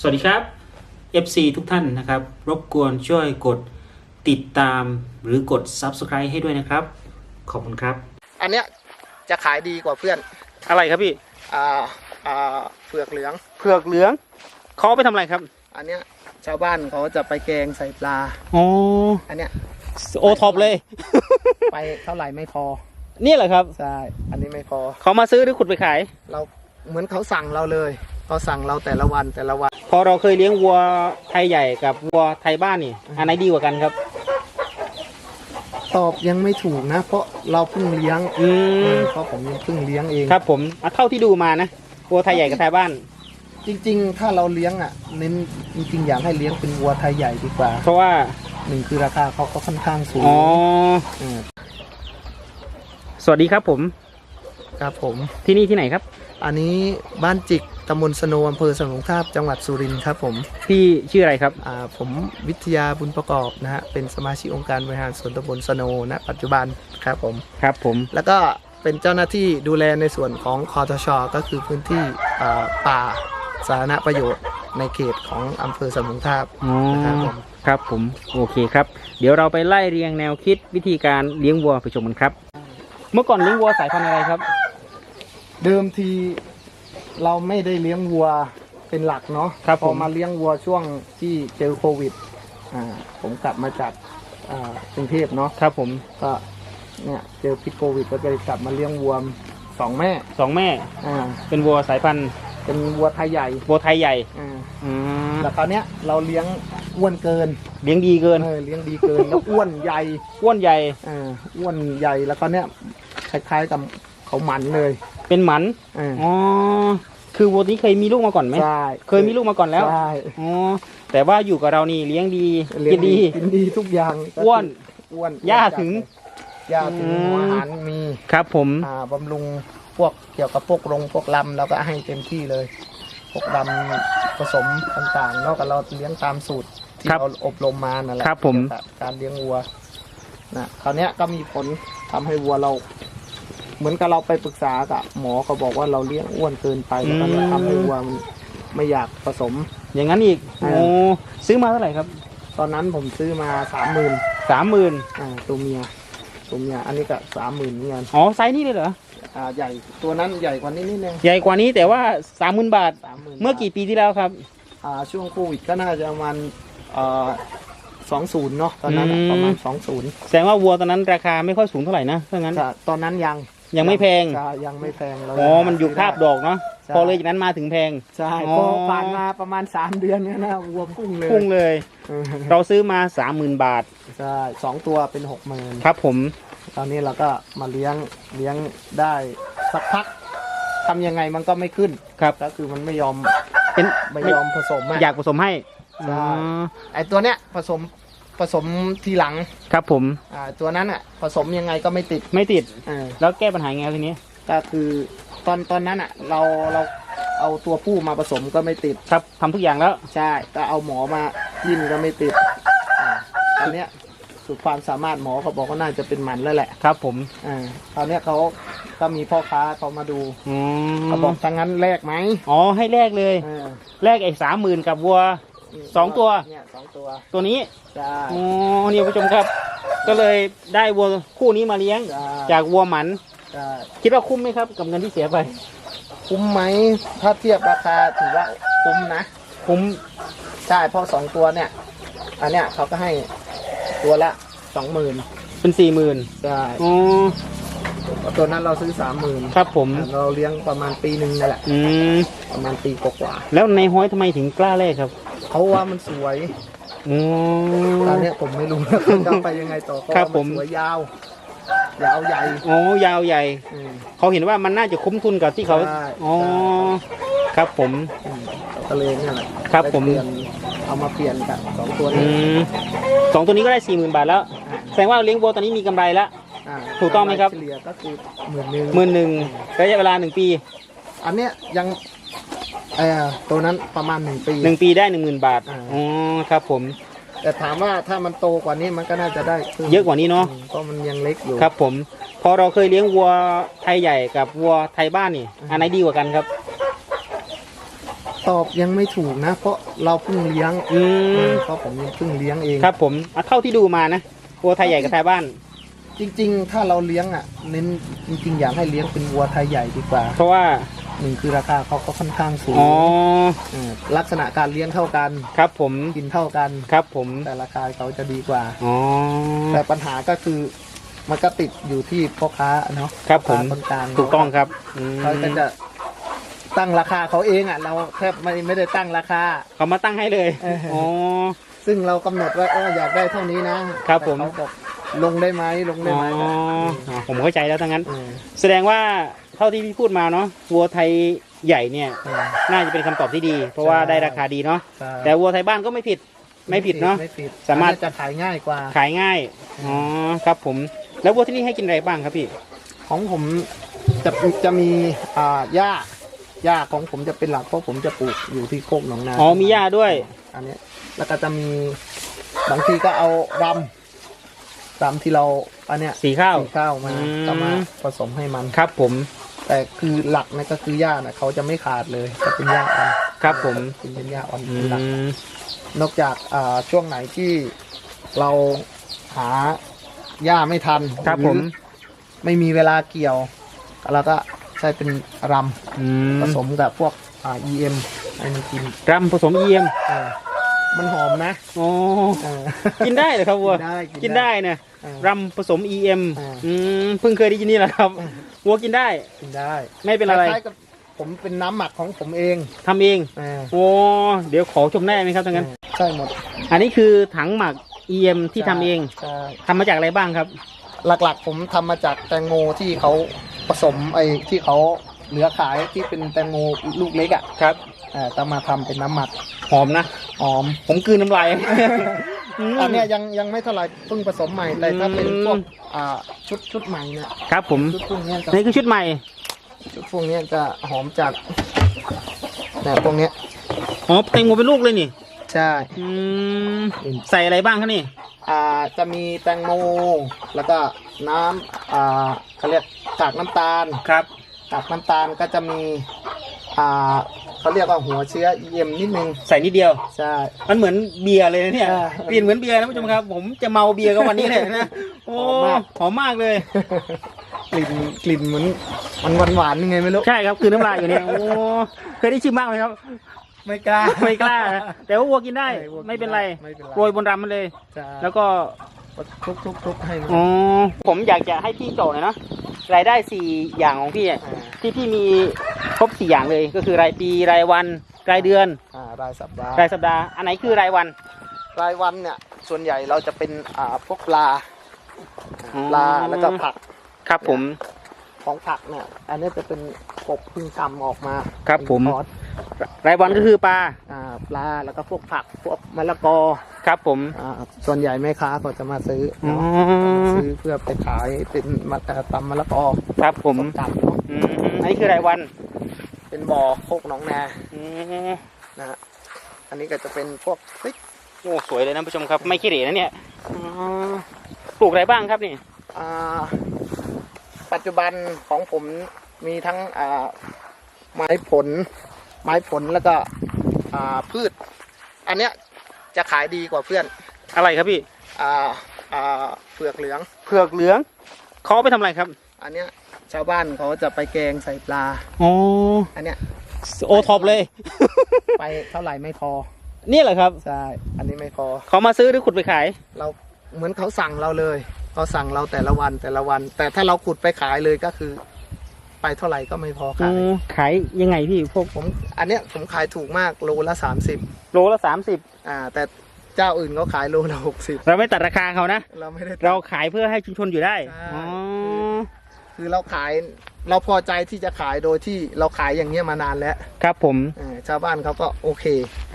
สวัสดีครับ FC ทุกท่านนะครับ รบกวนช่วยกดติดตามหรือกด Subscribe ให้ด้วยนะครับ ขอบคุณครับ อันเนี้ยจะขายดีกว่าเพื่อนอะไรครับพี่อ่าอ่าเผือกเหลือง เผือกเหลืองเขาเอาไปทำอะไรครับอันเนี้ยชาวบ้านเขาจะไปแกงใส่ปลา อ๋ออันเนี้ยโอท็อปเลย ไปเท่าไหร่ไม่พอนี่เหรอครับ ใช่อันนี้ไม่พอเขามาซื้อหรือขุดไปขาย เราเหมือนเขาสั่งเราเลย เขาสั่งเราแต่ละวันแต่ละวัน พอเราเคยเลี้ยงวัวไทยใหญ่กับวัวไทยบ้านนี่ อันไหนดีกว่ากันครับ ตอบยังไม่ถูกนะ เพราะเราเพิ่งเลี้ยงอืมเพราะผมยังเพิ่งเลี้ยงเองครับ ผมเอาเท่าที่ดูมานะวัวไทยใหญ่กับไทยบ้าน จริง ๆ ถ้าเราเลี้ยงอะเน้นจริงๆอยากให้เลี้ยงเป็นวัวไทยใหญ่ดีกว่าเพราะว่าหนึ่งคือราคาเขาก็ค่อนข้างสูงอ๋อมสวัสดีครับผม ครับผมที่นี่ที่ไหนครับ อันนี้บ้านจิก ตำบลสโนอำเภอสนงทาบจังหวัดสุรินทร์ครับผมพี่ชื่ออะไรครับ อ่าผมวิทยาบุญประกอบนะฮะเป็นสมาชิกองค์การบริหารส่วนตำบลสโนณปัจจุบันครับผม ครับผม แล้วก็เป็นเจ้าหน้าที่ดูแลในส่วนของคอทช ก็คือพื้นที่อ่าป่าสาธารณประโยชน์ในเขตของอำเภอสนงทาบอ๋อนะครับผม ครับผม โอเคครับ เดี๋ยวเราไปไล่เรียงแนวคิดวิธีการเลี้ยงวัวไปชมกันครับ เมื่อก่อนเลี้ยงวัวสายพันธุ์อะไรครับ เดิมที เราไม่ได้เลี้ยงวัวเป็นหลักเนาะครับพผอม มาเลี้ยงวัวช่วงที่เจอโควิดอ่าผมกลับมาจากอ่ากรุงเทพเนาะครับผมก็เนี่ยเจอพิษโควิดก็เลยกลับมาเลี้ยงวัวสองแม่สองแม่อ่าเป็นวัวสายพันธุ์เป็นวัวไทยใหญ่วัวไทยใหญ่อ่าอืมแล้วคราวเนี้ยเราเลี้ยงอ้วนเกินเลี้ยงดีเกินเออเลี้ยงดีเกินแล้วอ้วนใหญ่อ้วนใหญ่อ่าอ้วนใหญ่แล้วคราวเนี้ยคล้ายๆกับเขาหมันเลย เป็นหมันอ่าอ๋อคือวัวนี้เคยมีลูกมาก่อนไหมใช่เคยมีลูกมาก่อนแล้วใช่อ๋อแต่ว่าอยู่กับเรานี่เลี้ยงดีเลี้ยกิงนดีกินดีทุกอย่างก็คืออ้วนอ้วนย่าถึงย่าถึงอืมหัวอาหารมีครับผม อ่าบำรุงพวกเกี่ยวกับพวกรงพวกลำเราก็ให้เต็มที่เลย พวกลำผสมต่างๆนอกจากเราเลี้ยงตามสูตรที่ครับเราอบรมมานั่นแหละครับผม เกี่ยวกับการเลี้ยงวัวนะคราวเนี้ยก็มีผลทำให้วัวเรา เหมือนกับเราไปปรึกษากับหมอเขาบอกว่าเราเลี้ยงอ้วนเกินไปแล้วก็เลยทำให้วัวมันไม่อยากผสม อย่างนั้นอีกอ่าโอ้ซื้อมาเท่าไหร่ครับ ตอนนั้นผมซื้อมาสามหมื่นสามหมื่นอ่าตัวเมียตัวเมียอันนี้ก็สามหมื่นเงินอ๋อไซส์นี้เลยเหรออ่าใหญ่ตัวนั้นใหญ่กว่านี้นิดนึงใหญ่กว่านี้แต่ว่าสามหมื่นบาทสามหมื่นเมื่อกี่ปีที่แล้วครับอ่าช่วงโควิดก็น่าจะประมาณสองศูนย์เนาะตอนนั้นอะอืมประมาณสองศูนย์แสดงว่าวัวตอนนั้นราคาไม่ค่อยสูงเท่าไหร่นะถ้างั้น ตอนนั้นยัง ยังไม่แพงใช่ยังไม่แพงเราอ๋อมันอยู่คาบดอกเนาะใช่พอเลยจากนั้นมาถึงแพงใช่อ๋อพอผ่านมาประมาณสามเดือนเนี่ยนะวัวพุ่งเลยพุ่งเลยเออเราซื้อมาสามหมื่นบาทใช่สองตัวเป็นหกหมื่นครับผมตอนนี้เราก็มาเลี้ยงเลี้ยงได้สักพักทำยังไงมันก็ไม่ขึ้นครับก็คือมันไม่ยอมเป็นไม่ยอมผสมอะอยากผสมให้ใช่อ๋อไอตัวเนี้ยผสม ผสมทีหลังครับผมอ่าตัวนั้นอะผสมยังไงก็ไม่ติดไม่ติด อ่าแล้วแก้ปัญหาไงทีนี้ก็คือตอนตอนนั้นอะ เราเราเอาตัวผู้มาผสมก็ไม่ติด ครับทำทุกอย่างแล้ว ใช่ก็เอาหมอมายินก็ไม่ติดอ่าตอนเนี้ยสุดความสามารถหมอเขาบอกว่าน่าจะเป็นหมันแล้วแหละครับผมอ่าตอนเนี้ยเขาก็มีพ่อค้าเขามาดูอืมเขาบอกถ้างั้นแลกไหมอ๋อให้แลกเลย อ่าแลกไอ้สามหมื่นกับวัว สองตัว เนี่ยสองตัวตัวนี้ใช่อ๋อนี่ผู้ชมครับ ก็เลยได้วัวคู่นี้มาเลี้ยงใช่จากวัวหมันใช่คิดว่าคุ้มไหมครับ กับเงินที่เสียไป คุ้มไหมถ้าเทียบราคาถือว่าคุ้มนะคุ้มใช่เพราะสองตัวเนี่ย อันเนี้ยเขาก็ให้ตัวละสองหมื่นเป็นสี่หมื่นใช่อ๋อตัวนั้นเราซื้อสามหมื่นครับผม เราเลี้ยงประมาณปีหนึ่งนั่นแหละอืมประมาณปีกว่าแล้วในห้อยทำไมถึงกล้าแลกครับๆ เขาว่ามันสวยอ๋อตอนเนี้ยผมไม่รู้นะเขาจะไปยังไงต่อเขาครับว่าผม นสวยยาว ยาวใหญ่อ๋อยาวใหญ่ อืม เขาเห็นว่ามันน่าจะคุ้มทุนกับที่เขา ใช่ อ๋อ ครับผม อืมเขาก็เลยเนี่ยแหละครับผมได้เปลี่ยนเอามาเปลี่ยนกับสองตัวอืนี้มสองตัวนี้ก็ได้สี่หมื่นบาทแล้ว แสดงว่าเลี้ยงวัวตอนนี้มีกำไรแล้วาถูกต้องไหมครับ เฉลี่ยก็คือหมื่นหนึ่งหมื่นหนึ่งระยะเวลาหนึ่งปี อันเนี้ยยัง เออตัวนั้นประมาณหนึ่งปี หนึ่งปีได้หนึ่งหมื่นบาทอ่า อ๋อครับผม แต่ถามว่าถ้ามันโตกว่านี้มันก็น่าจะได้พิ่มเยอะกว่านี้เนาะอืมเพราะมันยังเล็กอยู่ ครับผมพอเราเคยเลี้ยงวัวไทยใหญ่กับวัวไทยบ้านนี่ อืม อันไหนดีกว่ากันครับตตอบยังไม่ถูกนะ เพราะเราเพิ่งเลี้ยงอืมเพราะผมยังเพิ่งเลี้ยงเองครับผมเอาเท่าที่ดูมานะวัวไทยใหญ่กับไทยบ้าน จริง ๆ ถ้าเราเลี้ยงอะเน้นจริง ๆ อยากให้เลี้ยงเป็นวัวไทยใหญ่ดีกว่า เพราะว่า หนึ่งคือราคาเขาก็ค่อนข้างสูงอ๋อเออลักษณะการเลี้ยงเท่ากัน ครับผมกินเท่ากัน ครับผมแต่ราคาเขาจะดีกว่า อ๋อ แต่ปัญหาก็คือมันก็ติดอยู่ที่พ่อค้าเนาะครับผม พ่อค้าคนกลางถูกต้องครับอืมเขาก็จะตั้งราคาเขาเองอะ เราแทบไม่ไม่ได้ตั้งราคา เขามาตั้งให้เลยเอออ๋ อ๋อ ซึ่งเรากำหนดว่าเอออยากได้เท่านี้นะครับผม แต่เขาบอกลงได้ไหมลงได้อ๋อไหมอ๋อผมเข้าใจแล้วทั้งนั้นเออแสดงว่า เท่าที่พี่พูดมาเนาะวัวไทยใหญ่เนี่ยเออน่าจะเป็นคำตอบที่ดี เพราะว่าใช่ได้ราคาดีเนาะใช่ แต่วัวไทยบ้านก็ไม่ผิดไม่ผิดเนาะ ไม่ผิดสามารถอันนี้จะขายง่ายกว่า ขายง่ายอ๋อครับผม แล้ววัวที่นี่ให้กินอะไรบ้างครับพี่ของผมจะจะมีอ่าหญ้าหญ้าของผมจะเป็นหลักเพราะผมจะปลูกอยู่ที่โคกหนองนาอ๋อมีหญ้าด้วยอันเนี้ยแล้วก็จะมีบางทีก็เอารำรำที่เราอันเนี้ยสีข้าว สีข้าวมาอืม ก็มาผสมให้มัน ครับผม แต่คือหลักนะก็คือหญ้านะเขาจะไม่ขาดเลยจะเป็นหญ้าอ่อนครับผมเป็นเป็นหญ้าอ่อนอืเป็นหลักมนอกจากอ่าช่วงไหนที่เราหาหญ้าไม่ทันครับผมหอไม่มีเวลาเกี่ยวเราก็ใช้เป็นรอืำมผสมกับพวกอ่า EM ให้มันกินรำผสมเยี่ยม เออ มันหอมนะอ๋อเออกินได้เหรอครับวัวกินได้กินได้เนี่ยเออรำผสม EM อ่า อืมเพิ่งเคยได้ยินนี่แหละครับวัวกินได้กินได้ไม่เป็นอะไรคล้ายๆกับผมเป็นน้ำหมักของผมเองทำเองเออโอ้เดี๋ยวขอชมได้ไหมครับทั้างนั้น ใช่หมดอันนี้คือถังหมัก EM ที่ทำเองใช่ทำมาจากอะไรบ้างครับ หลักๆ ผมทำมาจากแตงโมที่เขาผสมไอ้ที่เขาเหลือขายที่เป็นแตงโมลูกเล็กอะครับ เออต้องมาทำเป็นน้ำหมักหอมนะ หอม ผมกลืนน้ำลายมอันเนี้ยยังยังไม่เท่าไหร่เพิ่งผสมใหม่แต่ถ้าเป็นอืมพวกอ่าชุดชุดใหม่เนี่ยครับผม ชุดพวกเนี้ยจะนี่คือชุดใหม่ ชุดพวกเนี้ยจะหอมจากเนี่ยพวกเนี้ยอ๋อแตงโมเป็นลูกเลยนี่ ใช่ อืม ใส่อะไรบ้างครับนี่ อ่าจะมีแตงโมแล้วก็น้ำอ่าเขาเรียกกากน้ำตาลครับ กากน้ำตาลก็จะมีอ่า เขาเรียกว่าหัวเชื้อ EM นิดนึงใส่นิดเดียว ใช่ มันเหมือนเบียร์เลยนะเนี่ยอ่า กลิ่นเหมือนเบียร์นะผู้ชมครับ ผมจะเมาเบียร์กับวันนี้เลยนะโอ้หอมมากหอมมากเลย กลิ่นกลิ่นเหมือนมันหวานหวานๆยังไงไม่รู้ ใช่ครับคือน้ำลายอยู่เนี่ยโอ้เคยได้ชิมบ้างไหมครับ ไม่กล้า ไม่กล้านะแต่ว่าวัวกินได้ใช่วัวกินไม่เป็นไรไม่เป็นไร โรยบนรำมันเลย ใช่แล้วก็ทุบทุบทุบให้มันอ๋อผมอยากจะให้พี่โจหน่อยเนาะรายได้สี่อย่างของพี่อะอ่าที่พี่มี ครบสี่อย่างเลยก็คือรายปีรายวันรายเดือนอ่ารายสัปดาห์รายสัปดาห์อันไหนคือรายวัน รายวันเนี่ยส่วนใหญ่เราจะเป็นอ่าพวกปลาอ๋อปลาแล้วก็ผักครับผมของผักเนี่ยอันนี้จะเป็นกบเพึ่งทำออกมาครับผมเป็นคอร์สรายวันก็คือปลาอ่าปลาแล้วก็พวกผักพวกมะละกอครับผมอ่าส่วนใหญ่แม่ค้าก็จะมาซื้อออ๋อซื้อเพื่อไปขายเป็นมะเอ่อตำมะละกอครับผมส้มตำเนาะอืมอันนี้คือรายวัน เป็นบ่อโคกหนองนาอืมนะฮะอันนี้ก็จะเป็นพวกพริกโอ้สวยเลยนะผู้ชมครับ ไม่ขี้เหร่นะเนี่ยอ๋อปลูกอะไรบ้างครับนี่อ่าปัจจุบันของผมมีทั้งอ่าไม้ผล ไม้ผลแล้วก็อ่าพืช อันเนี้ยจะขายดีกว่าเพื่อนอะไรครับพี่อ่าอ่าเผือกเหลือง เผือกเหลืองเขาเอาไปทำอะไรครับ อันเนี้ย ชาวบ้านเขาจะไปแกงใส่ปลา อ๋อ อันเนี้ยโอท็อปเลย ไปเท่าไหร่ไม่พอ นี่เหรอครับ ใช่ อันนี้ไม่พอ เขามาซื้อหรือขุดไปขาย เราเหมือนเขาสั่งเราเลยเขาสั่งเราแต่ละวันแต่ละวัน แต่ถ้าเราขุดไปขายเลยก็คือ ไปเท่าไหร่ก็ไม่พออ๋ขายอขายยังไงพี่พวกผม อันเนี้ยผมขายถูกมากโลละสามสิบโลละสามสิบอ่า แต่เจ้าอื่นเขาขายโลละหกสิบเราไม่ตัดราคาเขานะ เราไม่ได้ เราขายเพื่อให้ชุมชนอยู่ได้ใช่อ๋อ คือเราขายเราพอใจที่จะขายโดยที่เราขายอย่างเงี้ยมานานแล้วครับผมอ่าชาวบ้านเขาก็โอเค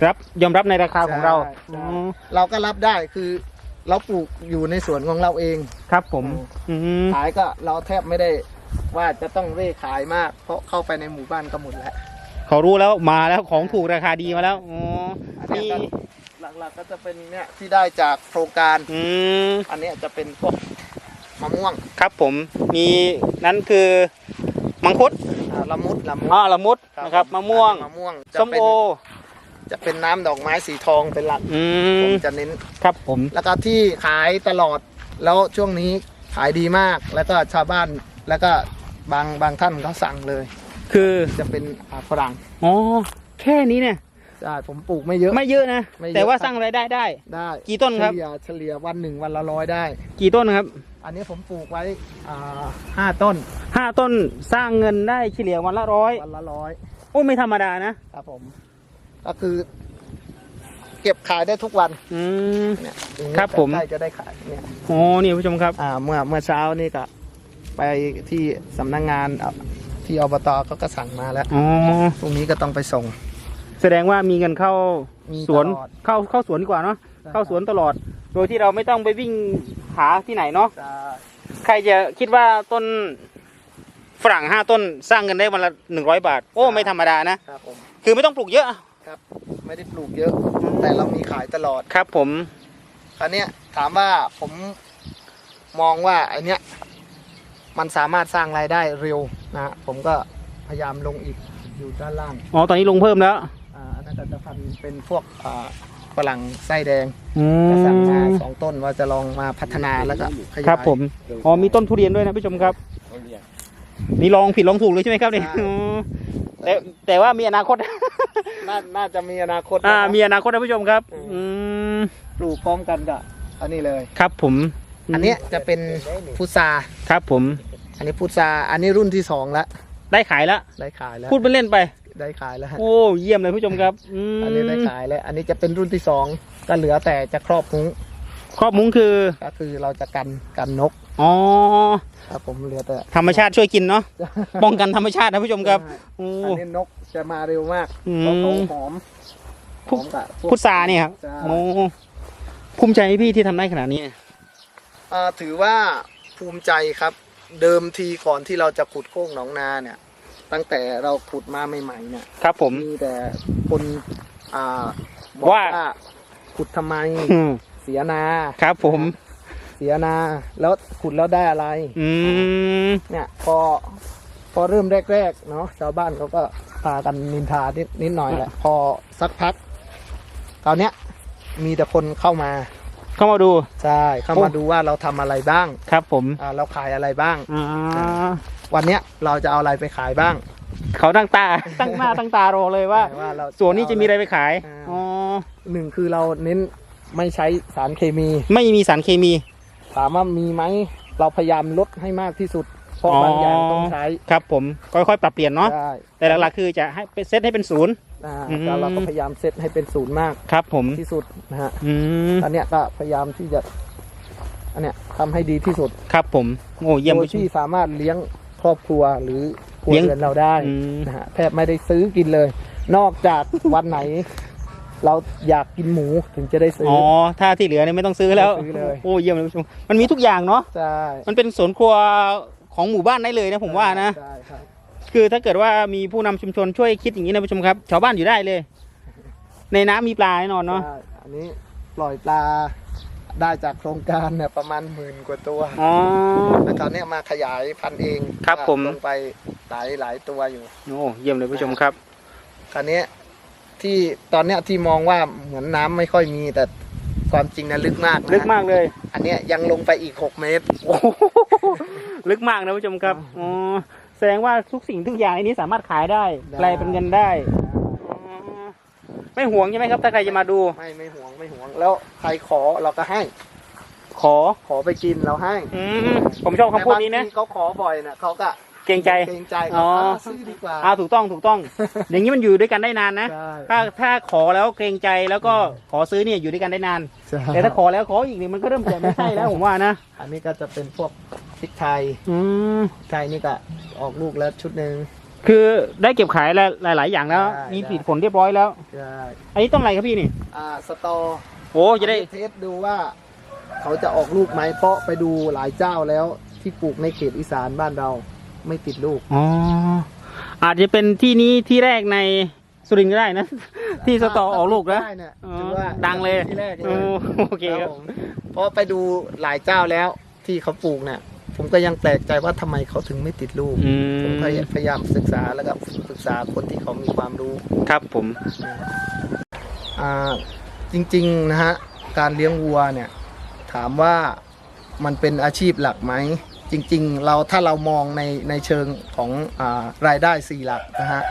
รับยอมรับในราคาของเราใช่ใช่อ๋อเราก็รับได้คือเราปลูกอยู่ในสวนของเราเอง ครับผมอืมขายก็เราแทบไม่ได้ว่าจะต้องเร่ขายมาก เพราะเข้าไปในหมู่บ้านก็หมดแล้วเขารู้แล้วมาแล้วของถูกราคาดีมาแล้วอ๋ออันมีเนี้ยก็หลักๆก็จะเป็นเนี่ยที่ได้จากโครงการ อืมอันเนี้ยจะเป็นพวก มะม่วงครับผมมีนั่นคือมังคุดออ่าละมุดละมุดอ๋อละมุดนะครับมะม่วงมะม่วงจะส้มเป็นโอจะเป็นน้ำดอกไม้สีทองเป็นหลักอืผมมจะเน้น ครับผม แล้วก็ที่ขายตลอดแล้วช่วงนี้ขายดีมากแล้วก็ชาวบ้านแล้วก็บางบางท่านเขาสั่งเลย คือจะเป็นอ่าฝรั่งอ๋อแค่นี้เนี่ย ใช่ผมปลูกไม่เยอะ ไม่เยอะนะ ไม่เยอะ แต่ว่าสร้างรายได้ได้ ได้กี่ต้นครับ เฉลี่ยเฉลี่ยวันหนึ่งวันละร้อยได้ กี่ต้นครับ อันนี้ผมปลูกไว้อ่าห้าต้นห้าต้นสร้างเงินได้เฉลี่ยวันละร้อยวันละร้อยโอ้ไม่ธรรมดานะครับผม ก็คือ เก็บขายได้ทุกวันอืม เนี่ยอย่างนี้ครับผม ใกล้จะได้ขายเนี่ยโอ้นี่ผู้ชมครับ อ่าเมื่อเมื่อเช้านี่ก็ไปที่สำนักงานอะที่อบตเขาก็สั่งมาแล้วอ๋อ พรุ่งนี้ก็ต้องไปส่งแสดงว่ามีเงินเข้ามีสวนตลอดเข้าเข้าสวนดีกว่าเนาะใช่ เข้าสวนตลอด โดยที่เราไม่ต้องไปวิ่งหาที่ไหนเนาะจะใครจะคิดว่าต้นฝรั่งห้าต้นสร้างเงินได้วันละหนึ่งร้อยบาท โอ้ไม่ธรรมดานะครับผมคือไม่ต้องปลูกเยอะครับ ไม่ได้ปลูกเยอะ แต่เรามีขายตลอดครับ ผมอันเนี้ยถามว่าผมมองว่าไอเนี้ยมันสามารถสร้างรายได้เร็วนะฮะผมก็พยายามลงอีกอยู่ด้านล่างอ๋อตอนนี้ลงเพิ่มแล้วอ่าอันนั้นก็จะพันธุ์เป็นพวกอ่า ฝรั่งไส้แดงอืก็สั่งมามสองต้นว่าจะลองมาพัฒนาแล้วก็ขยายครับผมอ๋อมีต้นทุเรียนด้วยนะผู้ชมครับนี่ลองผิดลองถูกเลยใช่ไหมครับเนี่ยอ๋อแต่แต่ว่ามีอนาคตน่าน่าจะมีอนาคตอ่านะครับ มีอนาคตนะผู้ชมครับอืมปลูกพร้อมกันกับอันนี้เลย ครับผมอันเนี้ยจะเป็นพุทราครับผม อันนี้พุทราอันนี้รุ่นที่สองแล้วได้ขายแล้ว ได้ขายแล้วพูดเป็นเล่นไป ได้ขายแล้วฮะโอ้เยี่ยมเลยผู้ชมครับอืมอันนี้ได้ขายแล้ว อันนี้จะเป็นรุ่นที่สองก็เหลือแต่จะครอบมุ้งครอบมุ้งคือ ก็คือเราจะกันกันนกอ๋อครับผมเหลือแต่ธรรมชาติช่วยกินเนาะป้องกันธรรมชาตินะผู้ชมครับโอ้อันนี้นกจะมาเร็วมากอืมเพราะเขาหอมหพุอมกับพวกพุทราเนี่ยครับใช่โอ้ภูมิใจไหมพี่ที่ทำได้ขนาดนี้อ่าถือว่าภูมิใจครับ เดิมทีก่อนที่เราจะขุดโค้งหนองนาเนี่ย ตั้งแต่เราขุดมาใหม่ๆเนี่ยครับผม มีแต่คนอ่าบอกว่า ว่าขุดทำไม อืมเสียนา ครับผม เสียนา แล้วขุดแล้วได้อะไร อืม เนี่ยพอพอเริ่มแรกๆเนาะชาวบ้านเขาก็พากันนินทานิดนิดหน่อยแหละพอสักพักคราวเนี้ยมีแต่คนเข้ามาเข้ามาดู ใช่เข้ามาโอ้ ดูว่าเราทำอะไรบ้างครับผม อ่าเราขายอะไรบ้าง อ่า วันเนี้ยเราจะเอาอะไรไปขายบ้าง เขาตั้งตา ตั้งหน้าตั้งตารอเลยว่าว่าเราส่วนนี้จะมีอะไรไปขายอ่า อ๋อหนึ่งคือเราเน้นไม่ใช้สารเคมี ไม่มีสารเคมี ถามว่ามีไหมเราพยายามลดให้มากที่สุด เพราะอ๋อ บางอย่างต้องใช้ครับผมค่อยๆปรับเปลี่ยนเนาะใช่แต่หลักๆคือจะให้เป็นเซตให้เป็นศูนย์ อ่าอืม แล้วเราก็พยายามเซตให้เป็นศูนย์มากครับ ผมที่สุดนะฮะอืมอันเนี้ยก็พยายามที่จะอันเนี้ยทำให้ดีที่สุดครับผมโอ้เยี่ยมโดยผู้ชมที่สามารถเลี้ยง ครอบครัวหรือครัวเลี้ยงเรือนเราได้อืม นะฮะแทบไม่ได้ซื้อกินเลย นอกจากวันไหน เราอยากกินหมูถึงจะได้ซื้ออ๋อถ้าที่เหลือเนี่ยไม่ต้องซื้อแล้ว ไม่ซื้อเลย โอ้เยี่ยมเลยผู้ชมมันมีทุกอย่างเนาะ ใช่มันเป็นสวนครัวของหมู่บ้านได้เลยนะผมว่านะ ใช่ครับคือถ้าเกิดว่ามีผู้นำชุมชนช่วยคิดอย่างนี้นะผู้ชมครับ ชาวบ้านอยู่ได้เลย ในน้ำมีปลาแน่นอนเนาะ ใช่อันนี้ปล่อยปลา ได้จากโครงการเนี่ยประมาณหมื่นกว่าตัวอ๋อ แล้วตอนเนี้ยมาขยายพันธุ์เองครับก็ผม ลงไปหลายหลายตัวอยู่ โอ้เยี่ยมเลยผู้ชมครับ คราวเนี้ยที่ตอนเนี้ยที่มองว่าเหมือนน้ำไม่ค่อยมีแต่ความจริงนะลึกมากนะลึกมากเลย อันเนี้ยยังลงไปอีก 6 เมตร โอ้โหลึกมากนะผู้ชมครับอ๋อแสดงว่าทุกสิ่งทุกอย่างในนี้สามารถขายได้ได้ แปลเป็นเงินได้อ๋อ ไม่ห่วงใช่ไหมครับ ถ้าใครจะมาดู ไม่ไม่หวงไม่หวง แล้วใครขอเราก็ให้ ขอขอไปกินเราให้อืมผมชอบคำพูดนี้นะแต่บางทีเขาขอบ่อยนะเขาก็เกรงใจ เกรงใจอ๋อ เขาซื้อดีกว่า อ่าถูกต้องถูกต้อง อย่างนี้มันอยู่ด้วยกันได้นานนะ ใช่ ถ้าถ้าขอแล้วเกรงใจแล้วก็ขอซื้อเนี่ยอยู่ด้วยกันได้นาน ใช่แต่ถ้าขอแล้วขออีกเนี่ยมันก็เริ่มจะไม่ใช่แล้วผมว่านะ อันนี้ก็จะเป็นพวกพริกไทยอืม พริกไทยนี่ก็ออกลูกแล้วชุดหนึ่ง คือได้เก็บขายหลายหลาย ๆ อย่างแล้ว ได้มีผลิตผลเรียบร้อยแล้ว ใช่อันนี้ต้นอะไรครับพี่นี่อ่าสตอโอ้จะได้เทสดูว่า เขาจะออกลูกไหมเพราะไปดูหลายเจ้าแล้วที่ปลูกในเขตอีสานบ้านเราไม่ติดลูก อ๋ออาจจะเป็นที่นี้ที่แรกในสุรินทร์ก็ได้นะ ที่สตอออกลูกนะได้เนี่ยอ๋อถือว่าดังเลยที่แรกเลโอ้ยโอเคครับผมเพราะไปดูหลายเจ้าแล้วที่เขาปลูกเนี่ย ผมก็ยังแปลกใจว่าทำไมเขาถึงไม่ติดลูกอืผมมก็พยายามศึกษาแล้วก็ปรึกษาคนที่เขามีความรู้ ครับผมอ่าจริงๆนะฮะการเลี้ยงวัวเนี่ยถามว่ามันเป็นอาชีพหลักไหม จริง ๆ เราถ้าเรามองในในเชิงของอารายได้สี่หลักนะฮะ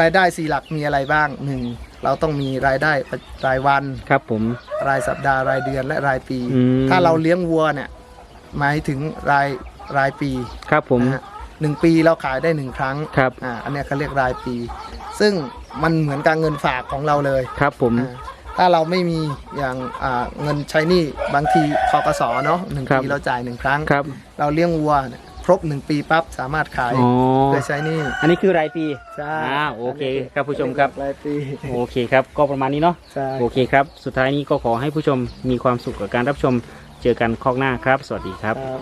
รายได้สี่หลักมีอะไรบ้างหนึ่งเราต้องมีรายได้รายวันครับผมรายสัปดาห์รายเดือนและรายปีอืมถ้าเราเลี้ยงวัวเนี่ย หมายถึงรายรายปีครับผมนะฮะหนึ่งปีเราขายได้หนึ่งครั้งครับอ่าอันเนี้ยเขาเรียกรายปี ซึ่งมันเหมือนกับเงินฝากของเราเลยครับผม อ่าถ้าเราไม่มีอย่างอ่าเงินใช้หนี้บางทีทกสเนาะหนึ่งครับ ปีเราจ่ายหนึ่งครั้ง ครับ เราเลี้ยงวัวเนี่ยครบหนึ่งปีปั๊บสามารถขายอ๋อ เพื่อใช้หนี้อันนี้คือรายปีใช่อ่าโอเคครับผู้ชมครับ รายปีโอเคครับ ก็ประมาณนี้เนาะ ใช่ โอเคครับ สุดท้ายนี้ก็ขอให้ผู้ชมมีความสุขกับการรับชม เจอกันคอกหน้าครับ สวัสดีครับครับ